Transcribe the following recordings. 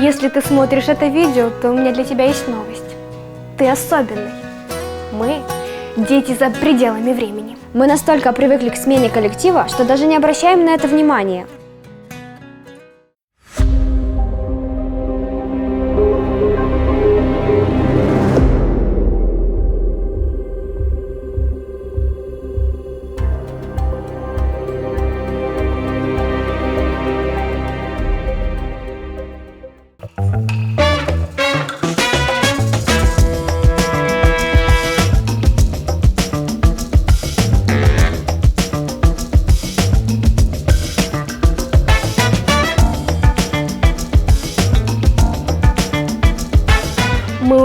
Если ты смотришь это видео, то у меня для тебя есть новость. Ты особенный. Мы – дети за пределами времени. Мы настолько привыкли к смене коллектива, что даже не обращаем на это внимания.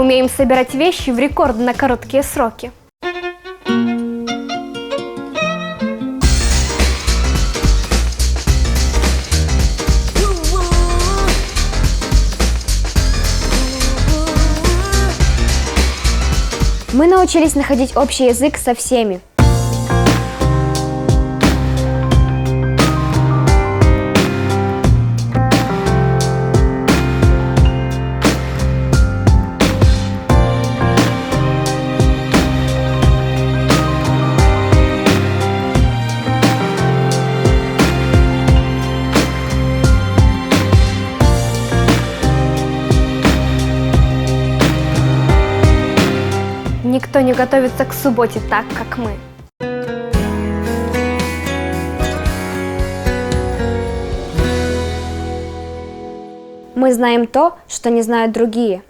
Умеем собирать вещи в рекордно короткие сроки. Мы научились находить общий язык со всеми. Никто не готовится к субботе так, как мы. Мы знаем то, что не знают другие.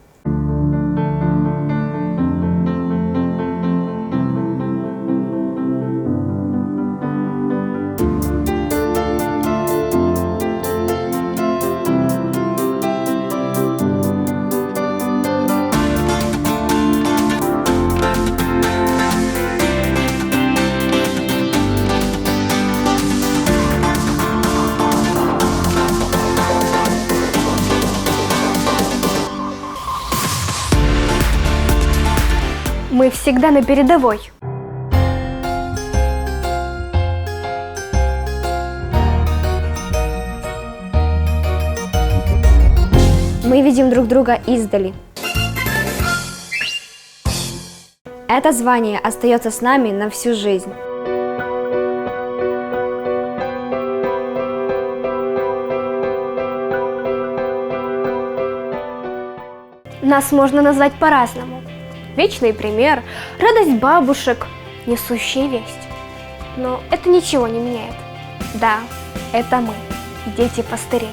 Мы всегда на передовой. Мы видим друг друга издали. Это звание остается с нами на всю жизнь. Нас можно назвать по-разному. Вечный пример, радость бабушек, несущие весть. Но это ничего не меняет. Да, это мы, дети пастырей.